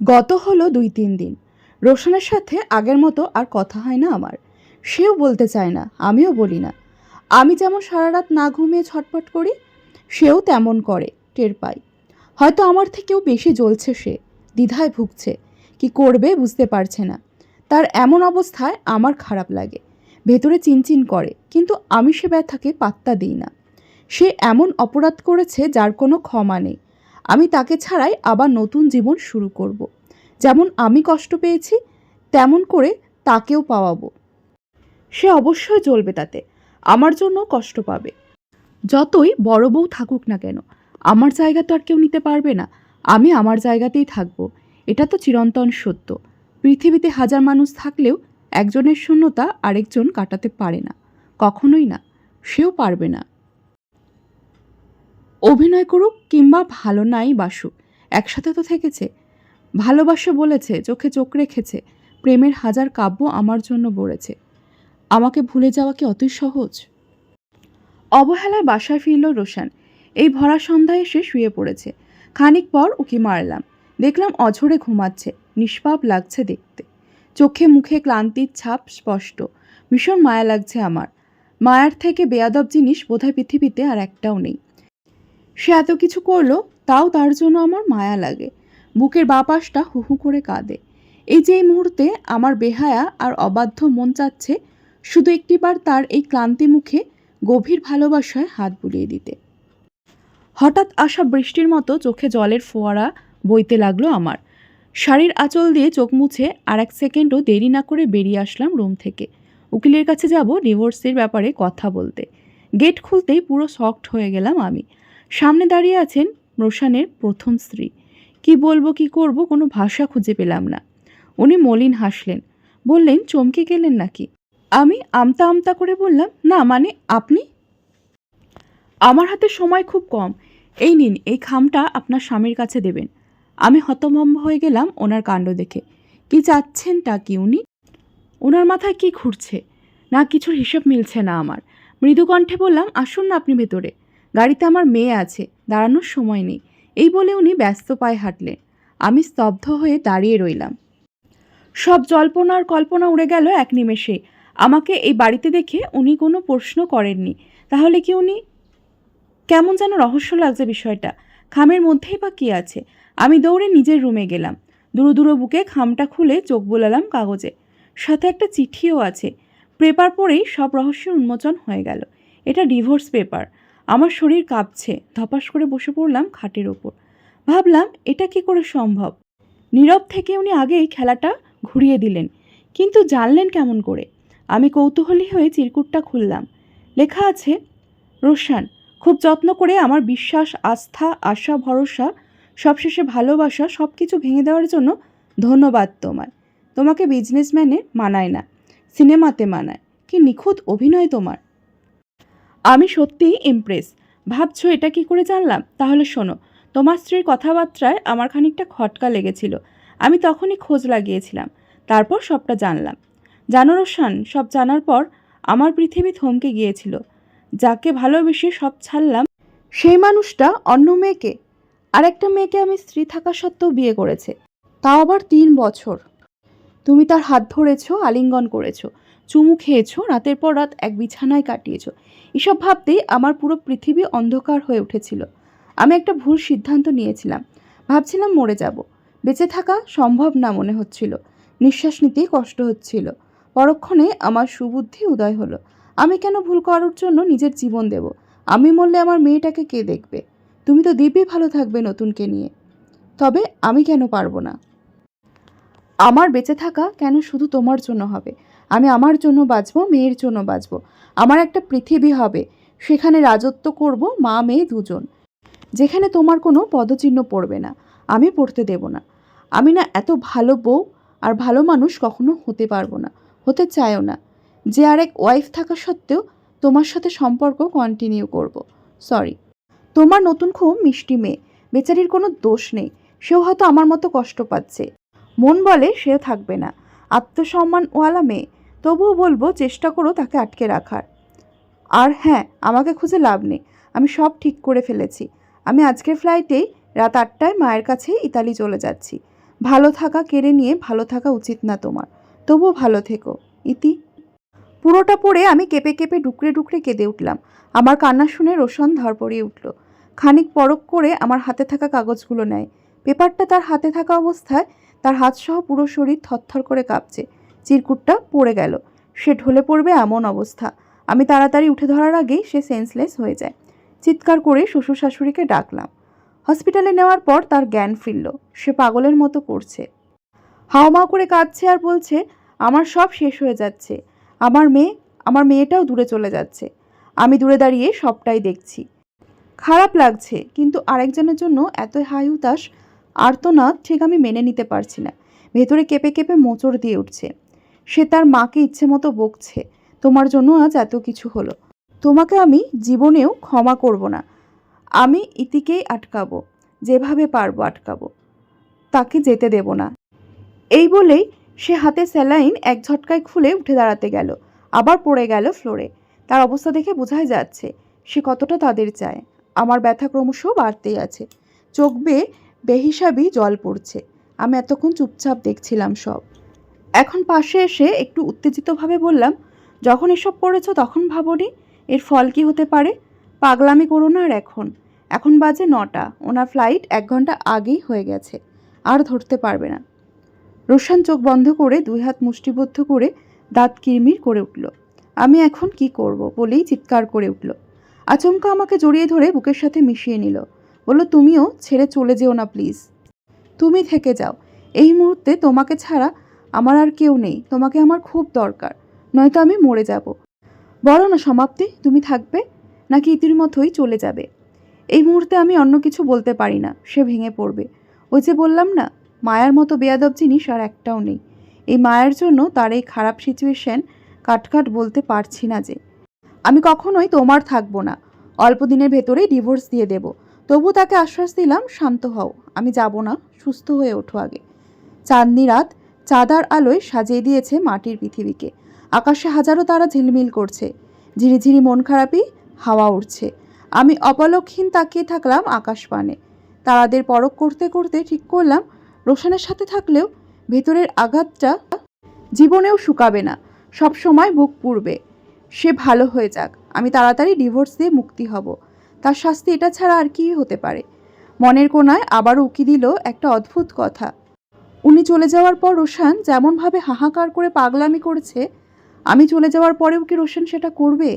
গত হলো দুই তিন দিন। রোশনের সাথে আগের মতো আর কথা হয় না আমার। সেও বলতে চায় না, আমিও বলি না। আমি যেমন সারা রাত না ঘুমিয়ে ছটপট করি, সেও তেমন করে, টের পাই। হয়তো আমার থেকেও বেশি জ্বলছে সে, দ্বিধায় ভুগছে, কি করবে বুঝতে পারছে না। তার এমন অবস্থায় আমার খারাপ লাগে, ভেতরে চিনচিন করে, কিন্তু আমি সে ব্যথাকে পাত্তা দিই না। সে এমন অপরাধ করেছে যার কোনো ক্ষমা নেই। আমি তাকে ছাড়াই আবার নতুন জীবন শুরু করব। যেমন আমি কষ্ট পেয়েছি, তেমন করে তাকেও পাওয়াবো। সে অবশ্যই চলবে তাতে। আমার জন্য কষ্ট পাবে। যতই বড় বউ থাকুক না কেন, আমার জায়গা তো আর কেউ নিতে পারবে না। আমি আমার জায়গাতেই থাকব। এটা তো চিরন্তন সত্য। পৃথিবীতে হাজার মানুষ থাকলেও একজনের শূন্যতা আরেকজন কাটাতে পারে না। কখনোই না। সেও পারবে না। অভিনয় করুক কিংবা ভালো নাই বাসুক, একসাথে তো থেকেছে। ভালোবাসে বলেছে, চোখে চোখ রেখেছে, প্রেমের হাজার কাব্য আমার জন্য বলেছে আমাকে ভুলে যাওয়া কি অতই সহজ? অবহেলায় বাসায় ফিরল রোশান। এই ভরা সন্ধ্যায় এসে শুয়ে পড়েছে। খানিক পর উকি মারলাম। দেখলাম অঝরে ঘুমাচ্ছে, নিষ্পাপ লাগছে দেখতে। চোখে মুখে ক্লান্তির ছাপ স্পষ্ট। ভীষণ মায়া লাগছে আমার। মায়ার থেকে বেয়াদব জিনিস বোধহয় পৃথিবীতে আর একটাও নেই। সে এত কিছু করল, তাও তার জন্য আমার মায়া লাগে। বুকের বাপাসটা হু হু করে কাঁদে। এই যে এই মুহূর্তে আমার বেহায়া আর অবাধ্য মন চাচ্ছে, শুধু একটিবার তার এই ক্লান্তি মুখে গভীর ভালোবাসায় হাত বুলিয়ে দিতে। হঠাৎ আসা বৃষ্টির মতো চোখে জলের ফোয়ারা বইতে লাগল আমার। শাড়ির আঁচল দিয়ে চোখ মুছে আর এক সেকেন্ডও দেরি না করে বেরিয়ে আসলাম রুম থেকে। উকিলের কাছে যাব, ডিভোর্সের ব্যাপারে কথা বলতে। গেট খুলতেই পুরো শকড হয়ে গেলাম আমি। সামনে দাঁড়িয়ে আছেন রোশানের প্রথম স্ত্রী। কি বলব, কি করব, কোনো ভাষা খুঁজে পেলাম না। উনি মলিন হাসলেন। বললেন, চমকে গেলেন নাকি? আমি আমতা আমতা করে বললাম, না মানে আপনি? আমার হাতে সময় খুব কম। এই নিন, এই খামটা আপনার স্বামীর কাছে দেবেন। আমি হতভম্ব হয়ে গেলাম ওনার কাণ্ড দেখে। কি চাচ্ছেন তা কি উনি? ওনার মাথায় কি ঘুরছে? না, কিছুর হিসেব মিলছে না আমার। মৃদু কণ্ঠে বললাম, আসুন না আপনি ভেতরে। গাড়িতে আমার মেয়ে আছে, দাঁড়ানোর সময় নেই। এই বলে উনি ব্যস্ত পায়ে হাঁটলেন। আমি স্তব্ধ হয়ে দাঁড়িয়ে রইলাম। সব জল্পনা আর কল্পনা উড়ে গেল এক নিমেষে। আমাকে এই বাড়িতে দেখে উনি কোনো প্রশ্ন করেননি। তাহলে কি উনি কেমন যেন রহস্য লাগছে বিষয়টা। খামের মধ্যেই বা কী আছে? আমি দৌড়ে নিজের রুমে গেলাম। দুরু দুরু বুকে খামটা খুলে চোখ বোলালাম কাগজে। সাথে একটা চিঠিও আছে। পেপার পড়েই সব রহস্যের উন্মোচন হয়ে গেল। এটা ডিভোর্স পেপার। আমার শরীর কাঁপছে। ধপাস করে বসে পড়লাম খাটের ওপর। ভাবলাম, এটা কি করে সম্ভব? নীরব থেকে উনি আগেই খেলাটা ঘুরিয়ে দিলেন, কিন্তু জানলেন কেমন করে। আমি কৌতূহলী হয়ে চিরকুটটা খুললাম। লেখা আছে, রোশান, খুব যত্ন করে আমার বিশ্বাস, আস্থা, আশা, ভরসা, সবশেষে ভালোবাসা সব কিছু ভেঙে দেওয়ার জন্য ধন্যবাদ তোমায়। তোমাকে বিজনেসম্যানে মানায় না সিনেমাতে মানায়। কি নিখুঁত অভিনয় তোমার। আমি সত্যিই ইমপ্রেস ভাবছ এটা কি করে জানলাম? তাহলে শোনো, তোমার স্ত্রীর কথাবার্তায় আমার খানিকটা খটকা লেগেছিল। আমি তখনই খোঁজ লাগিয়েছিলাম। তারপর সবটা জানলাম। জানো রোশান, সব জানার পর আমার পৃথিবী থমকে গিয়েছিল। যাকে ভালোবেসে সব ছাড়লাম, সেই মানুষটা অন্য মেয়েকে। আর একটা মেয়েকে আমি স্ত্রী থাকা সত্ত্বেও বিয়ে করেছে। তাও আবার তিন বছর। তুমি তার হাত ধরেছো, আলিঙ্গন করেছ। চুমু খেয়েছো, রাতের পর রাত এক বিছানায় কাটিয়েছো। এসব ভাবতেই আমার পুরো পৃথিবী অন্ধকার হয়ে উঠেছিল। আমি একটা ভুল সিদ্ধান্ত নিয়েছিলাম। ভাবছিলাম মরে যাব। বেঁচে থাকা সম্ভব না মনে হচ্ছিল। নিঃশ্বাস নিতেই কষ্ট হচ্ছিল। পরক্ষণে আমার সুবুদ্ধি উদয় হলো। আমি কেন ভুল করার জন্য নিজের জীবন দেব? আমি মরলে আমার মেয়েটাকে কে দেখবে? তুমি তো দিব্যি ভালো থাকবে নতুনকে নিয়ে। তবে আমি কেন পারব না? আমার বেঁচে থাকা কেন শুধু তোমার জন্য হবে? আমি আমার জন্য বাঁচবো, মেয়ের জন্য বাঁচবো। আমার একটা পৃথিবী হবে, সেখানে রাজত্ব করব মা, মেয়ে দুজন। যেখানে তোমার কোনো পদচিহ্ন পড়বে না, আমি পড়তে দেব না। আমি না এত ভালো বউ আর ভালো মানুষ কখনো হতে পারব না, হতে চায়ও না। যে আরেক ওয়াইফ থাকা সত্ত্বেও তোমার সাথে সম্পর্ক কন্টিনিউ করব। সরি তোমার নতুন খুব মিষ্টি মেয়ে, বেচারির কোনো দোষ নেই, সেও হয়তো আমার মতো কষ্ট পাচ্ছে। মন বলে সেও থাকবে না। আত্মসম্মানওয়ালা মেয়ে তবুও বলব, চেষ্টা করো তাকে আটকে রাখার। আর হ্যাঁ আমাকে খুঁজে লাভ নেই। আমি সব ঠিক করে ফেলেছি। আমি আজকের ফ্লাইটেই রাত আটটায় মায়ের কাছে ইতালি চলে যাচ্ছি। ভালো থাকা কেড়ে নিয়ে ভালো থাকা উচিত না তোমার। তবুও ভালো থেকো, ইতি। পুরোটা পড়ে আমি কেঁপে কেঁপে ডুকরে ডুকরে কেঁদে উঠলাম। আমার কান্না শুনে রোশন ধরপড়িয়ে উঠল। খানিক পরক করে আমার হাতে থাকা কাগজগুলো নেয়। পেপারটা তার হাতে থাকা অবস্থায় তার হাতসহ পুরো শরীর থরথর করে কাঁপছে। চিরকুটটা পড়ে গেল। সে ঢলে পড়বে এমন অবস্থা। আমি তাড়াতাড়ি উঠে ধরার আগেই সে সেন্সলেস হয়ে যায়। চিৎকার করে শ্বশুর শাশুড়িকে ডাকলাম। হসপিটালে নেওয়ার পর তার জ্ঞান ফিরল। সে পাগলের মতো করছে। হাওমা করে কাঁদছে আর বলছে, আমার সব শেষ হয়ে যাচ্ছে। আমার মেয়ে, আমার মেয়েটাও দূরে চলে যাচ্ছে। আমি দূরে দাঁড়িয়ে সবটাই দেখছি। খারাপ লাগছে, কিন্তু আরেকজনের জন্য এত হাই উতাস আর্তনাদ ঠিক আমি মেনে নিতে পারছি না। ভেতরে কেঁপে কেঁপে মোচড় দিয়ে উঠছে। সে তার মাকে ইচ্ছে মতো বকছে। তোমার জন্য আজ এত কিছু হলো। তোমাকে আমি জীবনেও ক্ষমা করব না। আমি ইতিকেই আটকাবো, যেভাবে পারব আটকাবো। তাকে যেতে দেব না। এই বলেই সে হাতে স্যালাইন এক ঝটকায় খুলে উঠে দাঁড়াতে গেল, আবার পড়ে গেল ফ্লোরে। তার অবস্থা দেখে বোঝাই যাচ্ছে, সে কতটা তাদের চায়। আমার ব্যথা ক্রমশ বাড়তেই আছে। চোখ বেয়ে বেহিসাবি জল পড়ছে। আমি এতক্ষণ চুপচাপ দেখছিলাম সব। এখন পাশে এসে একটু উত্তেজিতভাবে বললাম, যখন এসব করেছ তখন ভাবনি এর ফল কি হতে পারে? পাগলামি করো না আর এখন। এখন বাজে নটা। ওনার ফ্লাইট এক ঘণ্টা আগেই হয়ে গেছে। আর ধরতে পারবে না। রোশান চোখ বন্ধ করে দুই হাত মুষ্টিবদ্ধ করে দাঁত কিরমির করে উঠল। আমি এখন কি করব? বলেই চিৎকার করে উঠল। আচমকা আমাকে জড়িয়ে ধরে বুকের সাথে মিশিয়ে নিল। বলল, তুমিও ছেড়ে চলে যেও না, প্লিজ। তুমি থেকে যাও। এই মুহূর্তে তোমাকে ছাড়া আমার আর কেউ নেই, তোমাকে আমার খুব দরকার, নয়তো আমি মরে যাব। বলো না সমাপ্তি, তুমি থাকবে নাকি ইতির মতোই চলে যাবে? এই মুহূর্তে আমি অন্য কিছু বলতে পারি না, সে ভেঙে পড়বে। ওই যে বললাম না, মায়ার মতো বেয়াদব জিনিস আর একটাও নেই। এই মায়ের জন্য তার এই খারাপ সিচুয়েশন কাটকাট বলতে পারছি না যে। আমি কখনোই তোমার থাকব না, অল্প দিনের ভেতরেই ডিভোর্স দিয়ে দেব। তবু তাকে আশ্বাস দিলাম, শান্ত হও, আমি যাব না, সুস্থ হয়ে ওঠো আগে। চাঁদনি রাত চাঁদার আলোয় সাজিয়ে দিয়েছে মাটির পৃথিবীকে। আকাশে হাজারো তারা ঝিলমিল করছে। ঝিরিঝিরি মন খারাপই হাওয়া উঠছে আমি অপলক্ষহীন তাকিয়ে থাকলাম আকাশ পানে তারাদের পরক করতে করতে ঠিক করলাম, রোশানের সাথে থাকলেও ভেতরের আঘাতটা জীবনেও শুকাবে না। সব সময় বুক পুড়বে। সে ভালো হয়ে যাক, আমি তাড়াতাড়ি ডিভোর্স দিয়ে মুক্তি হব। তার শাস্তি এটা ছাড়া আর কি হতে পারে? মনের কোনায় আবারও উকি দিল একটা অদ্ভুত কথা। উনি চলে যাওয়ার পর রোশান যেমনভাবে হাহাকার করে পাগলামি করেছে, আমি চলে যাওয়ার পরেও কি রোশান সেটা করবে?